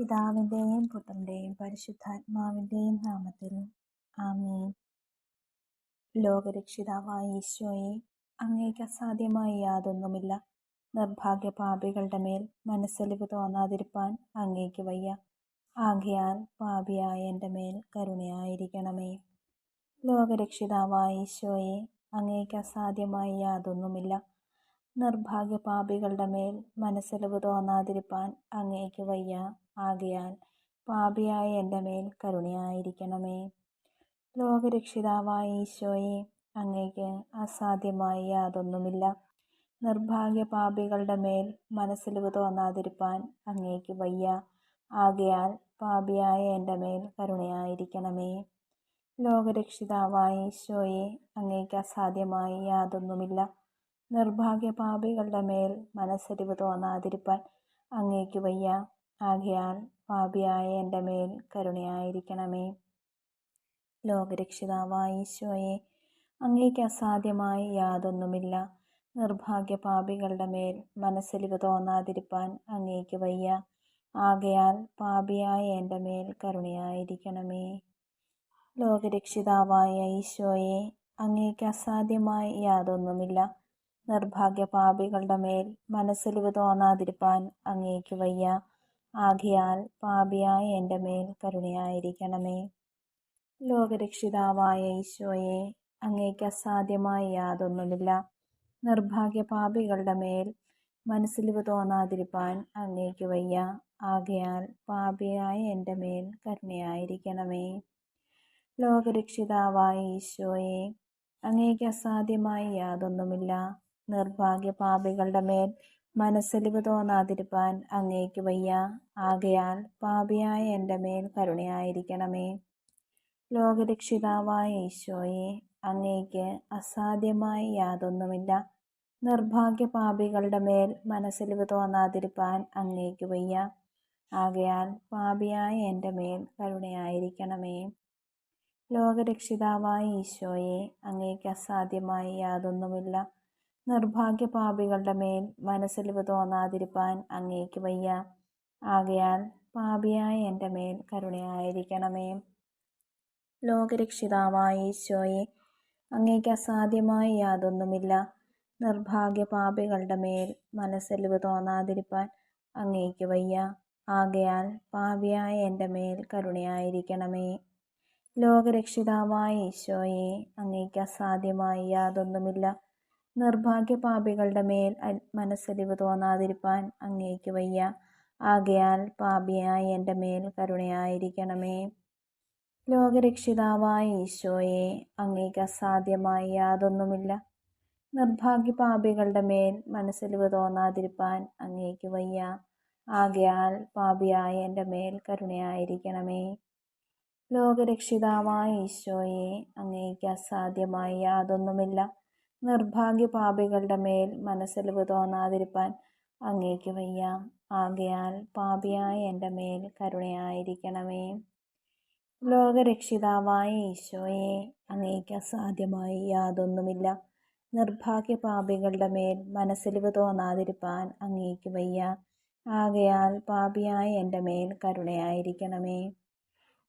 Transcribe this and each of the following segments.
പിതാവിന്റെയും പുത്രന്റെയും പരിശുദ്ധാത്മാവിന്റെയും നാമത്തിൽ. ആമീൻ. ലോകരക്ഷിതാവായ ഈശോയെ അങ്ങേക്ക് അസാധ്യമായി യാതൊന്നുമില്ല. നിർഭാഗ്യ പാപികളുടെ മേൽ മനസ്സലിവ് തോന്നാതിരിപ്പാൻ അങ്ങേക്ക് വയ്യ. ആകയാൽ പാപിയായ എന്റെ മേൽ കരുണയായിരിക്കണമേ. ലോകരക്ഷിതാവായ ഈശോയെ അങ്ങേക്ക് അസാധ്യമായി യാതൊന്നുമില്ല. നിർഭാഗ്യ പാപികളുടെ മേൽ മനസ്സലിവ് തോന്നാതിരിപ്പാൻ അങ്ങേക്ക് വയ്യ. ആകയാൽ പാപിയായ എന്റെ മേൽ കരുണയായിരിക്കണമേ. ലോകരക്ഷിതാവായ ഈശോയെ അങ്ങേക്ക് അസാധ്യമായി യാതൊന്നുമില്ല. നിർഭാഗ്യപാപികളുടെ മേൽ മനസ്സലിവ് തോന്നാതിരിപ്പാൻ അങ്ങേക്ക് വയ്യ. ആകയാൽ പാപിയായ എന്റെ മേൽ കരുണയായിരിക്കണമേ. ലോകരക്ഷിതാവായ ഈശോയെ അങ്ങേക്ക് അസാധ്യമായി യാതൊന്നുമില്ല. നിർഭാഗ്യ പാപികളുടെ മേൽ മനസ്സരിവ് തോന്നാതിരിപ്പാൻ അങ്ങേക്ക് വയ്യ. ആകയാൽ പാപിയായ എന്റെ മേൽ കരുണയായിരിക്കണമേ. ലോകരക്ഷിതാവായ ഈശോയെ അങ്ങേക്ക് അസാധ്യമായി യാതൊന്നുമില്ല. നിർഭാഗ്യപാപികളുടെ മേൽ മനസ്സലിവ് തോന്നാതിരിപ്പാൻ അങ്ങേക്ക് വയ്യ. ആകയാൽ പാപിയായ എന്റെ മേൽ കരുണയായിരിക്കണമേ. ലോകരക്ഷിതാവായ ഈശോയെ അങ്ങേക്ക് അസാധ്യമായി യാതൊന്നുമില്ല. നിർഭാഗ്യ പാപികളുടെ മേൽ മനസ്സലിവ് തോന്നാതിരിപ്പാൻ അങ്ങേക്ക് വയ്യ. ആകയാൽ പാപിയായ എന്റെ മേൽ കരുണയായിരിക്കണമേ. ലോകരക്ഷിതാവായ ഈശോയെ അങ്ങേക്ക് അസാധ്യമായി യാതൊന്നുമില്ല. നിർഭാഗ്യ പാപികളുടെ മേൽ മനസ്സലിവ് തോന്നാതിരിപ്പാൻ അങ്ങേക്ക് വയ്യ. ആകയാൽ പാപിയായ എന്റെ മേൽ കരുണയായിരിക്കണമേ. ലോകരക്ഷിതാവായ ഈശോയെ അങ്ങേക്ക് അസാധ്യമായി യാതൊന്നുമില്ല. നിർഭാഗ്യ പാപികളുടെ മേൽ മനസ്സലിവ് തോന്നാതിരിപ്പാൻ അങ്ങേക്ക് വയ്യ. ആകയാൽ പാപിയായ എന്റെ മേൽ കരുണയായിരിക്കണമേ. ലോകരക്ഷിതാവായ ഈശോയെ അങ്ങേക്ക് അസാധ്യമായി യാതൊന്നുമില്ല. നിർഭാഗ്യ പാപികളുടെ മേൽ മനസ്സലിവ് തോന്നാതിരിപ്പാൻ അങ്ങേക്ക് വയ്യ. ആകയാൽ പാപിയായ എന്റെ മേൽ കരുണയായിരിക്കണമേ. ലോകരക്ഷിതാവായ ഈശോയെ അങ്ങേക്ക് അസാധ്യമായി യാതൊന്നുമില്ല. നിർഭാഗ്യ പാപികളുടെ മേൽ മനസ്സലിവ് തോന്നാതിരിപ്പാൻ അങ്ങേക്ക് വയ്യ. ആകയാൽ പാപിയായ എന്റെ മേൽ കരുണയായിരിക്കണമേ. ലോകരക്ഷിതാവായ ഈശോയെ അങ്ങേക്ക് അസാധ്യമായ യാതൊന്നുമില്ല. നിർഭാഗ്യ പാപികളുടെ മേൽ മനസ്സലിവ് തോന്നാതിരിപ്പാൻ അങ്ങേക്ക് വയ്യ. ആകയാൽ പാപിയായ എന്റെ മേൽ കരുണയായിരിക്കണമേ. ലോകരക്ഷിതാവായ ഈശോയെ അങ്ങേക്ക് അസാധ്യമായി യാതൊന്നുമില്ല. നിർഭാഗ്യ പാപികളുടെ മേൽ മനസ്സലിവ് തോന്നാതിരിപ്പാൻ അങ്ങേക്ക് വയ്യ. ആകയാൽ പാപിയായ എന്റെ മേൽ കരുണയായിരിക്കണമേ. ലോകരക്ഷിതാവായ ഈശോയെ അങ്ങേക്ക് അസാധ്യമായി യാതൊന്നുമില്ല. നിർഭാഗ്യ പാപികളുടെ മേൽ മനസ്സലിവ് തോന്നാതിരിപ്പാൻ അങ്ങേക്ക് വയ്യ. ആകയാൽ പാപിയായ എന്റെ മേൽ കരുണയായിരിക്കണമേ. ലോകരക്ഷിതാവായ ഈശോയെ അങ്ങേക്ക് അസാധ്യമായി യാതൊന്നുമില്ല. നിർഭാഗ്യ പാപികളുടെ മേൽ മനസ്സലിവ് തോന്നാതിരിപ്പാൻ അങ്ങേക്ക് വയ്യ. ആകയാൽ പാപിയായ എന്റെ മേൽ കരുണയായിരിക്കണമേ. ലോകരക്ഷിതാവായ ഈശോയെ അങ്ങേക്ക് അസാധ്യമായി യാതൊന്നുമില്ല. നിർഭാഗ്യ പാപികളുടെ മേൽ മനസ്സലിവ് തോന്നാതിരിപ്പാൻ അങ്ങേക്ക് വയ്യ. ആകയാൽ പാപിയായ എന്റെ മേൽ കരുണയായിരിക്കണമേ.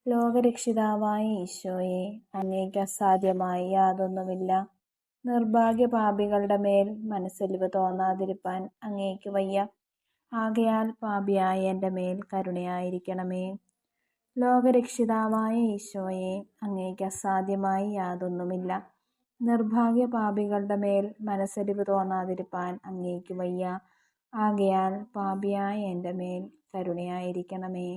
ലോകരക്ഷിതാവായ ഈശോയെ അങ്ങേക്ക് അസാധ്യമായി യാതൊന്നുമില്ല. നിർഭാഗ്യ പാപികളുടെ മേൽ മനസ്സലിവ് തോന്നാതിരിപ്പാൻ അങ്ങേക്ക് വയ്യ. ആകയാൽ പാപിയായ എന്റെ മേൽ കരുണയായിരിക്കണമേ. ലോകരക്ഷിതാവായ ഈശോയെ അങ്ങേക്ക് അസാധ്യമായി യാതൊന്നുമില്ല. നിർഭാഗ്യ പാപികളുടെ മേൽ മനസ്സലിവ് തോന്നാതിരിപ്പാൻ അങ്ങേക്ക് വയ്യ. ആകയാൽ പാപിയായ എന്റെ മേൽ കരുണയായിരിക്കണമേ.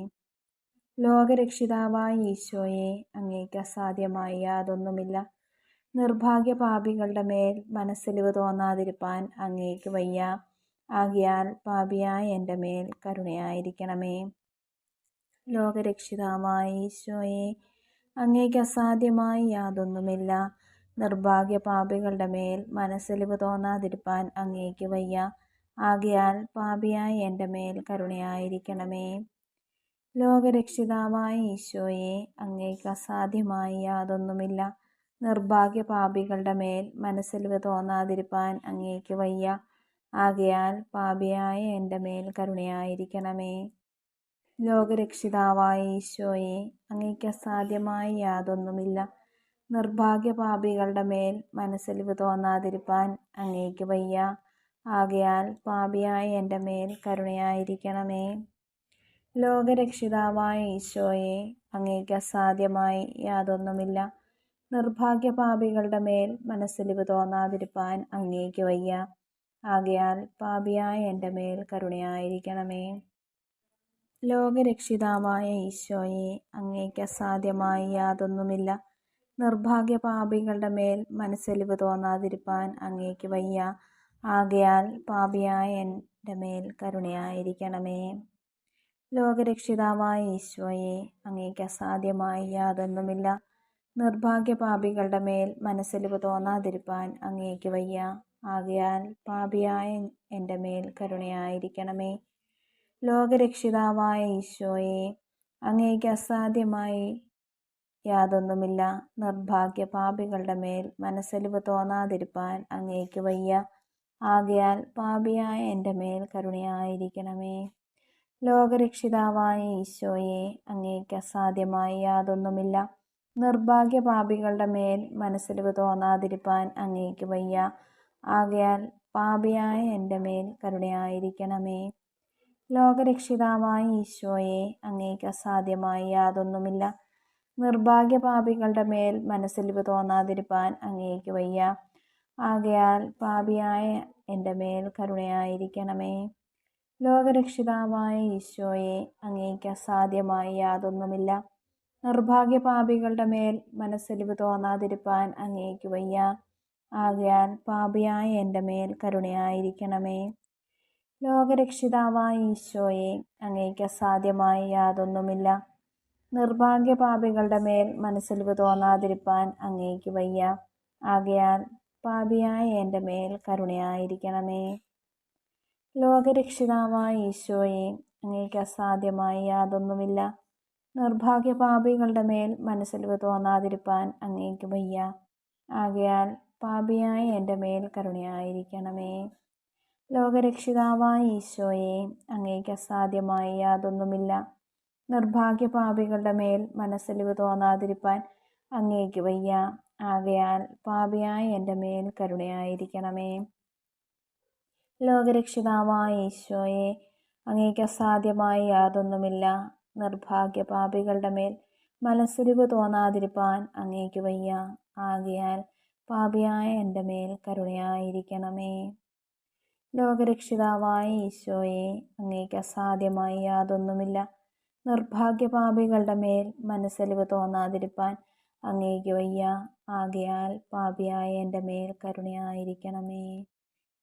ലോകരക്ഷിതാവായ ഈശോയെ അങ്ങേക്ക് അസാധ്യമായി യാതൊന്നുമില്ല. നിർഭാഗ്യ പാപികളുടെ മേൽ മനസ്സലിവ് തോന്നാതിരിപ്പാൻ അങ്ങേക്ക് വയ്യ. ആകിയാൽ പാപിയായ എന്റെ മേൽ കരുണയായിരിക്കണമേ. ലോകരക്ഷിതാവായ ഈശോയെ അങ്ങേക്ക് അസാധ്യമായി യാതൊന്നുമില്ല. നിർഭാഗ്യ പാപികളുടെ മേൽ മനസ്സലിവ് തോന്നാതിരിപ്പാൻ അങ്ങേക്ക് വയ്യ. ആകിയാൽ പാപിയായ എന്റെ മേൽ കരുണയായിരിക്കണമേ. ലോകരക്ഷിതാവായ ഈശോയെ അങ്ങേക്ക് അസാധ്യമായി യാതൊന്നുമില്ല. നിർഭാഗ്യ പാപികളുടെ മേൽ മനസ്സലിവ് തോന്നാതിരിപ്പാൻ അങ്ങേക്ക് വയ്യ. ആകയാൽ പാപിയായ എന്റെ മേൽ കരുണയായിരിക്കണമേ. ലോകരക്ഷിതാവായ ഈശോയെ അങ്ങേക്ക് അസാധ്യമായ യാതൊന്നുമില്ല. നിർഭാഗ്യ പാപികളുടെ മേൽ മനസ്സിൽ തോന്നാതിരിപ്പാൻ അങ്ങേക്ക് വയ്യ. ആകയാൽ പാപിയായ എന്റെ മേൽ കരുണയായിരിക്കണമേ. ലോകരക്ഷിതാവായ ഈശോയെ അങ്ങേക്ക് അസാധ്യമായി യാതൊന്നുമില്ല. നിർഭാഗ്യപാപികളുടെ മേൽ മനസ്സലിവ് തോന്നാതിരിപ്പാൻ അങ്ങേക്ക് വയ്യ. ആകയാൽ പാപിയായ എന്റെ മേൽ കരുണയായിരിക്കണമേ. ലോകരക്ഷിതാവായ ഈശോയെ അങ്ങേക്ക് അസാധ്യമായി യാതൊന്നുമില്ല. നിർഭാഗ്യപാപികളുടെ മേൽ മനസ്സലിവ് തോന്നാതിരിപ്പാൻ അങ്ങേക്ക് വയ്യ. ആകയാൽ പാപിയായ എന്റെ മേൽ കരുണയായിരിക്കണമേ. ലോകരക്ഷിതാവായ ഈശോയെ അങ്ങേക്ക് അസാധ്യമായി യാതൊന്നുമില്ല. നിർഭാഗ്യപാപികളുടെ മേൽ മനസ്സലിവ് തോന്നാതിരിപ്പാൻ അങ്ങേക്ക് വയ്യ. ആകയാൽ പാപിയായ എന്റെ മേൽ കരുണയായിരിക്കണമേ. ലോകരക്ഷിതാവായ ഈശോയെ അങ്ങേക്ക് അസാധ്യമായി യാതൊന്നുമില്ല. നിർഭാഗ്യ പാപികളുടെ മേൽ മനസ്സലിവ് തോന്നാതിരിപ്പാൻ അങ്ങേക്ക് വയ്യ. ആകയാൽ പാപിയായ എന്റെ മേൽ കരുണയായിരിക്കണമേ. ലോകരക്ഷിതാവായ ഈശോയെ അങ്ങേക്ക് അസാധ്യമായി യാതൊന്നുമില്ല. നിർഭാഗ്യ പാപികളുടെ മേൽ മനസ്സിലിവ് തോന്നാതിരിപ്പാൻ അങ്ങേക്ക് വയ്യ. ആകയാൽ പാപിയായ എന്റെ മേൽ കരുണയായിരിക്കണമേ. ലോകരക്ഷിതാവായ ഈശോയെ അങ്ങേക്ക് അസാധ്യമായി യാതൊന്നുമില്ല. നിർഭാഗ്യപാപികളുടെ മേൽ മനസ്സിലിവ് തോന്നാതിരിപ്പാൻ അങ്ങേക്ക് വയ്യ. ആകയാൽ പാപിയായ എന്റെ മേൽ കരുണയായിരിക്കണമേ. ലോകരക്ഷിതാവായ ഈശോയെ അങ്ങേക്ക് അസാധ്യമായി യാതൊന്നുമില്ല. നിർഭാഗ്യ പാപികളുടെ മേൽ മനസ്സലിവ് തോന്നാതിരിപ്പാൻ അങ്ങേക്ക് വയ്യ. ആകയാൽ പാപിയായ എന്റെ മേൽ കരുണയായിരിക്കണമേ. ലോകരക്ഷിതാവായ ഈശോയെ അങ്ങേക്ക് അസാധ്യമായ യാതൊന്നുമില്ല. നിർഭാഗ്യ പാപികളുടെ മേൽ മനസ്സലിവ് തോന്നാതിരിപ്പാൻ അങ്ങേക്ക് വയ്യ. ആകയാൽ പാപിയായ എന്റെ മേൽ കരുണയായിരിക്കണമേ. ലോകരക്ഷിതാവായ ഈശോയെ അങ്ങേക്ക് അസാധ്യമായ യാതൊന്നുമില്ല. നിർഭാഗ്യ പാപികളുടെ മേൽ മനസ്സിൽ തോന്നാതിരിപ്പാൻ അങ്ങേക്ക് വയ്യ. ആകയാൽ പാപിയായി എന്റെ മേൽ കരുണയായിരിക്കണമേ. ലോകരക്ഷിതാവായ ഈശോയെ അങ്ങേക്ക് അസാധ്യമായി യാതൊന്നുമില്ല. നിർഭാഗ്യപാപികളുടെ മേൽ മനസ്സിലിവ് തോന്നാതിരിപ്പാൻ അങ്ങേക്ക് വയ്യ. ആകയാൽ പാപിയായി എന്റെ മേൽ കരുണയായിരിക്കണമേ. ലോകരക്ഷിതാവായ ഈശോയെ അങ്ങേക്ക് അസാധ്യമായി യാതൊന്നുമില്ല. നിർഭാഗ്യ പാപികളുടെ മേൽ മനസ്സിരിവ് തോന്നാതിരിപ്പാൻ അങ്ങേക്ക് വയ്യ. ആകയാൽ പാപിയായ എന്റെ മേൽ കരുണയായിരിക്കണമേ. ലോകരക്ഷിതാവായ ഈശോയെ അങ്ങേക്ക് അസാധ്യമായി യാതൊന്നുമില്ല. നിർഭാഗ്യ പാപികളുടെ മേൽ മനസ്സലിവ് തോന്നാതിരിപ്പാൻ അങ്ങേക്ക് വയ്യ. ആകയാൽ പാപിയായ എന്റെ മേൽ കരുണയായിരിക്കണമേ.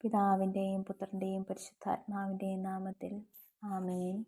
പിതാവിന്റെയും പുത്രന്റെയും പരിശുദ്ധാത്മാവിന്റെയും നാമത്തിൽ ആമേൻ.